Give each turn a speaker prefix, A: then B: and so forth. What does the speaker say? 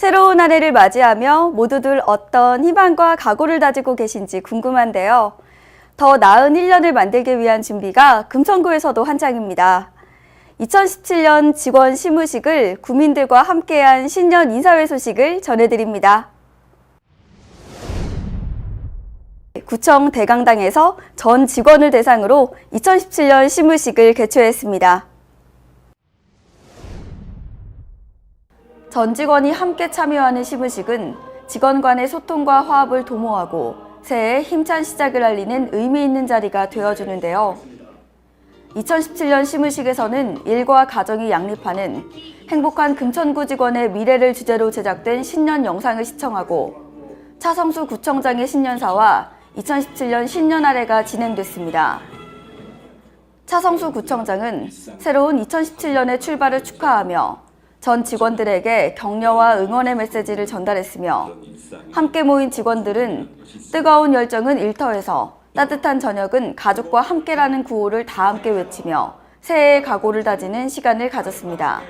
A: 새로운 한 해를 맞이하며 모두들 어떤 희망과 각오를 다지고 계신지 궁금한데요. 더 나은 1년을 만들기 위한 준비가 금천구에서도 한창입니다. 2017년 직원 시무식을 구민들과 함께한 신년 인사회 소식을 전해드립니다. 구청 대강당에서 전 직원을 대상으로 2017년 시무식을 개최했습니다. 전 직원이 함께 참여하는 시무식은 직원 간의 소통과 화합을 도모하고 새해 힘찬 시작을 알리는 의미 있는 자리가 되어주는데요. 2017년 시무식에서는 일과 가정이 양립하는 행복한 금천구 직원의 미래를 주제로 제작된 신년 영상을 시청하고 차성수 구청장의 신년사와 2017년 신년 아래가 진행됐습니다. 차성수 구청장은 새로운 2017년의 출발을 축하하며 전 직원들에게 격려와 응원의 메시지를 전달했으며 함께 모인 직원들은 뜨거운 열정은 일터에서 따뜻한 저녁은 가족과 함께라는 구호를 다 함께 외치며 새해의 각오를 다지는 시간을 가졌습니다.